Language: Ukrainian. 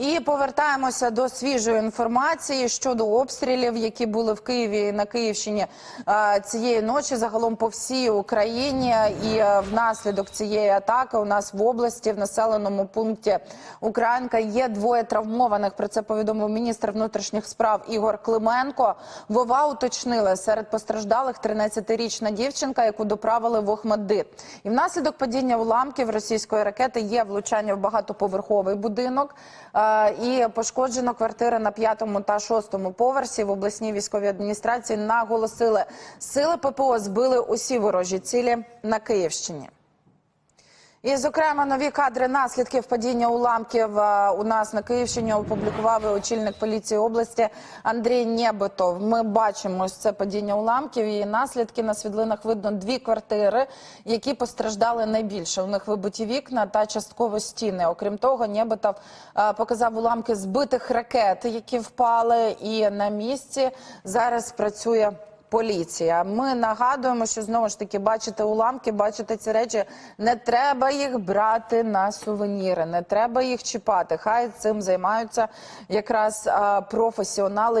І повертаємося до свіжої інформації щодо обстрілів, які були в Києві на Київщині цієї ночі, загалом по всій Україні. І е, внаслідок цієї атаки у нас в області в населеному пункті Українка є двоє травмованих. Про це повідомив міністр внутрішніх справ Ігор Клименко. Вова уточнили серед постраждалих 13-річна дівчинка, яку доправили в Охмаддит. І внаслідок падіння уламків російської ракети є влучання в багатоповерховий будинок. І пошкоджено квартири на п'ятому та шостому поверсі в обласній військовій адміністрації. Наголосили, сили ППО збили усі ворожі цілі на Київщині. І, зокрема, нові кадри наслідків падіння уламків е, у нас на Київщині опублікував очільник поліції області Андрій Нєбитов. Ми бачимо ось це падіння уламків і наслідки на світлинах видно дві квартири, які постраждали найбільше. У них вибиті вікна та частково стіни. Окрім того, Нєбитов е, показав уламки збитих ракет, які впали, і на місці зараз працює поліція. Ми нагадуємо, що знову ж таки бачите уламки, бачите ці речі. Не треба їх брати на сувеніри, не треба їх чіпати. Хай цим займаються якраз професіонали.